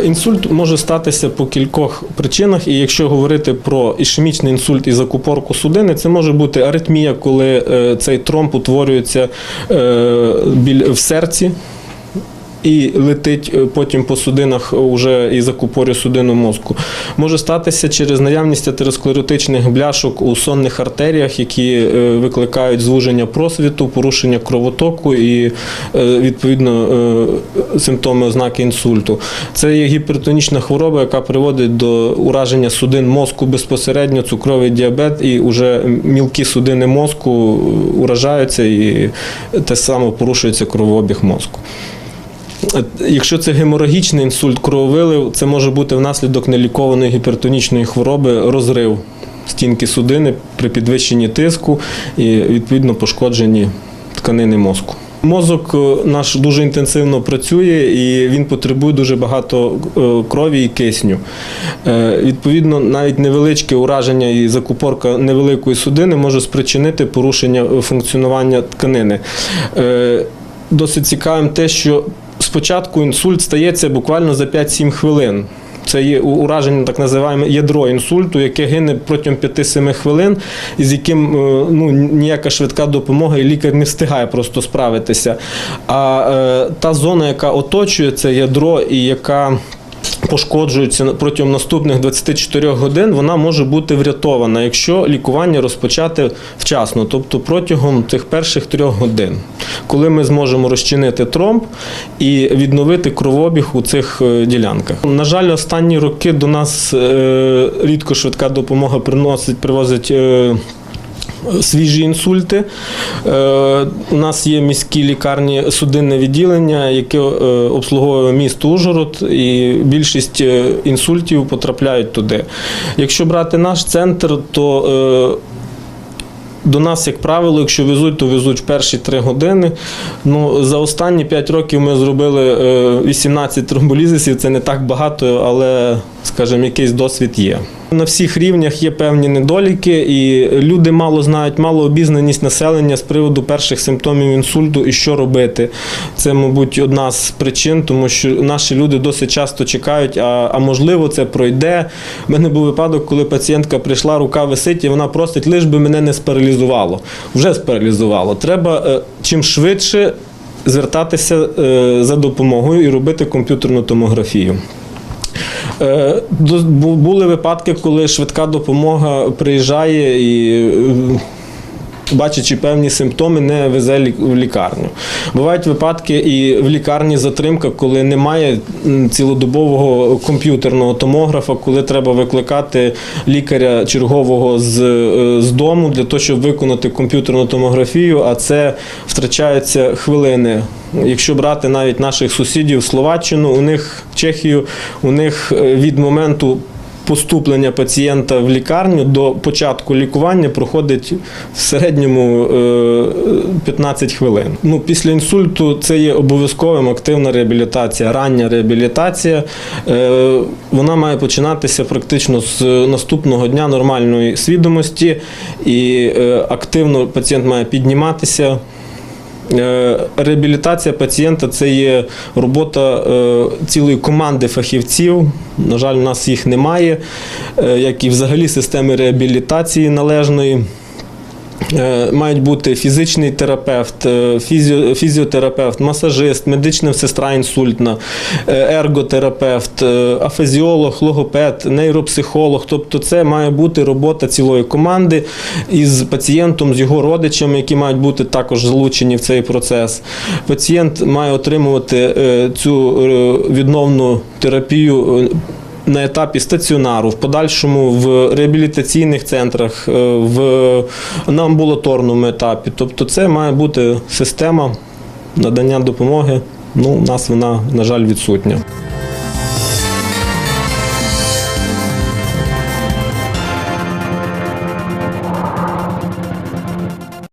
Інсульт може статися по кількох причинах, і якщо говорити про ішемічний інсульт і закупорку судини, це може бути аритмія, коли е, цей тромб утворюється е, в серці. І летить е, потім по судинах уже і закупорює судину мозку. Може статися через наявність атеросклеротичних бляшок у сонних артеріях, які е, викликають звуження просвіту, порушення кровотоку і е, відповідно е, симптоми ознаки інсульту. Це є гіпертонічна хвороба, яка приводить до ураження судин мозку безпосередньо, цукровий діабет, і вже мілкі судини мозку уражаються і те саме порушується кровообіг мозку. Якщо це геморагічний інсульт, крововилив, це може бути внаслідок нелікованої гіпертонічної хвороби розрив стінки судини при підвищенні тиску і відповідно пошкодженні тканини мозку. Мозок е, наш дуже інтенсивно працює і він потребує дуже багато е, крові і кисню. Е, Відповідно, навіть невеличке ураження і закупорка невеликої судини може спричинити порушення функціонування тканини. Досить цікавим те, що спочатку інсульт стається буквально за 5-7 хвилин. Це є ураження, так називаємо ядро інсульту, яке гине протягом 5-7 хвилин, з яким е, ну, ніяка швидка допомога, і лікар не встигає просто справитися. А е, та зона, яка оточує це ядро і яка пошкоджується протягом наступних 24 годин, вона може бути врятована, якщо лікування розпочати вчасно, тобто протягом цих перших трьох годин, коли ми зможемо розчинити тромб і відновити кровообіг у цих е, ділянках. На жаль, останні роки до нас е, рідко швидка допомога приносить, привозить. Свіжі інсульти. Е, У нас є міські лікарні судинне відділення, яке е, обслуговує місто Ужгород, і більшість е, інсультів потрапляють туди. Якщо брати наш центр, то до нас, як правило, якщо везуть, то везуть перші три години. Ну, за останні 5 років ми зробили е, 18 тромболізисів. Це не так багато, але, скажімо, якийсь досвід є. На всіх рівнях є певні недоліки, і люди мало знають, мало обізнаність населення з приводу перших симптомів інсульту і що робити. Це, мабуть, одна з причин, тому що наші люди досить часто чекають, а, а можливо, це пройде. У мене був випадок, коли пацієнтка прийшла, рука висить, і вона просить, лиш би мене не спаралізувало. Вже спаралізувало. Треба е, чим швидше звертатися е, за допомогою і робити комп'ютерну томографію. Е, Були випадки, коли швидка допомога приїжджає і. Бачачи певні симптоми, не везе в лікарню. Бувають випадки і в лікарні затримка, коли немає цілодобового комп'ютерного томографа, коли треба викликати лікаря чергового з, е, з дому для того, щоб виконати комп'ютерну томографію, а це втрачаються хвилини. Якщо брати навіть наших сусідів Словаччину, у них Чехію, у них е, від моменту поступлення пацієнта в лікарню до початку лікування проходить в середньому е, 15 хвилин. Ну, після інсульту це є обов'язковим активна реабілітація, рання реабілітація. Е, Вона має починатися практично з наступного дня нормальної свідомості, і е, активно пацієнт має підніматися. Е, Реабілітація пацієнта це є робота е, цілої команди фахівців. На жаль, у нас їх немає, е, як і взагалі системи реабілітації належної. Е, Мають бути фізичний терапевт, е, фізіотерапевт, масажист, медична сестра інсультна, е, ерготерапевт, афезіолог, логопед, нейропсихолог. Тобто це має бути робота цілої команди із пацієнтом, з його родичами, які мають бути також залучені в цей процес. Пацієнт має отримувати цю відновну терапію. На етапі стаціонару, в подальшому в реабілітаційних центрах, е, в на амбулаторному етапі. Тобто, це має бути система надання допомоги. Ну, у нас вона, на жаль, відсутня.